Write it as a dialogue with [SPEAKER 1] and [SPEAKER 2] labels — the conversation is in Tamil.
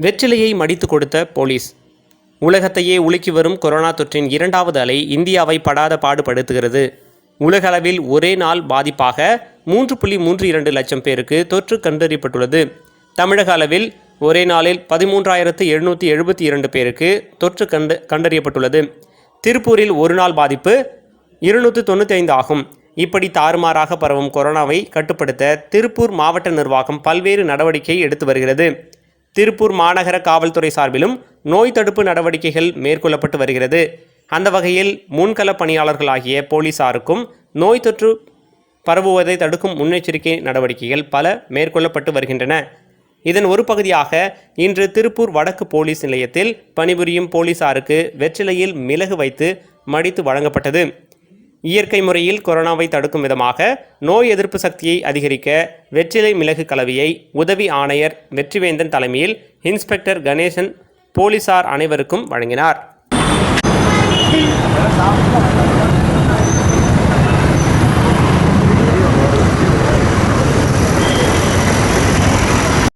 [SPEAKER 1] வெற்றிலையை மடித்து கொடுத்த போலீஸ். உலகத்தையே உலுக்கி வரும் கொரோனா தொற்றின் இரண்டாவது அலை இந்தியாவை படாத பாடுபடுத்துகிறது. உலகளவில் ஒரே நாள் பாதிப்பாக மூன்று புள்ளி மூன்று இரண்டு லட்சம் பேருக்கு தொற்று கண்டறியப்பட்டுள்ளது. தமிழக அளவில் ஒரே நாளில் பதிமூன்றாயிரத்து எழுநூற்றி எழுபத்தி இரண்டு பேருக்கு தொற்று கண்டு கண்டறியப்பட்டுள்ளது. திருப்பூரில் ஒரு நாள் பாதிப்பு இருநூற்று தொண்ணூற்றி ஐந்து ஆகும். இப்படி தாறுமாறாக பரவும் கொரோனாவை கட்டுப்படுத்த திருப்பூர் மாவட்ட நிர்வாகம் பல்வேறு நடவடிக்கை எடுத்து வருகிறது. திருப்பூர் மாநகர காவல்துறை சார்பிலும் நோய் தடுப்பு நடவடிக்கைகள் மேற்கொள்ளப்பட்டு வருகிறது. அந்த வகையில் முன்கள பணியாளர்களாகிய போலீசாருக்கும் நோய் தொற்று பரவுவதை தடுக்கும் முன்னெச்சரிக்கை நடவடிக்கைகள் பல மேற்கொள்ளப்பட்டு வருகின்றன. இதன் ஒரு பகுதியாக இன்று திருப்பூர் வடக்கு போலீஸ் நிலையத்தில் பணிபுரியும் போலீசாருக்கு வெற்றிலையில் மிளகு வைத்து மடித்து வழங்கப்பட்டது. இயற்கை முறையில் கொரோனாவை தடுக்கும் விதமாக நோய் எதிர்ப்பு சக்தியை அதிகரிக்க வெற்றிலை மிளகு கலவையை உதவி ஆணையர் வெற்றிவேந்தன் தலைமையில் இன்ஸ்பெக்டர் கணேசன் போலீசார் அனைவருக்கும் வழங்கினார்.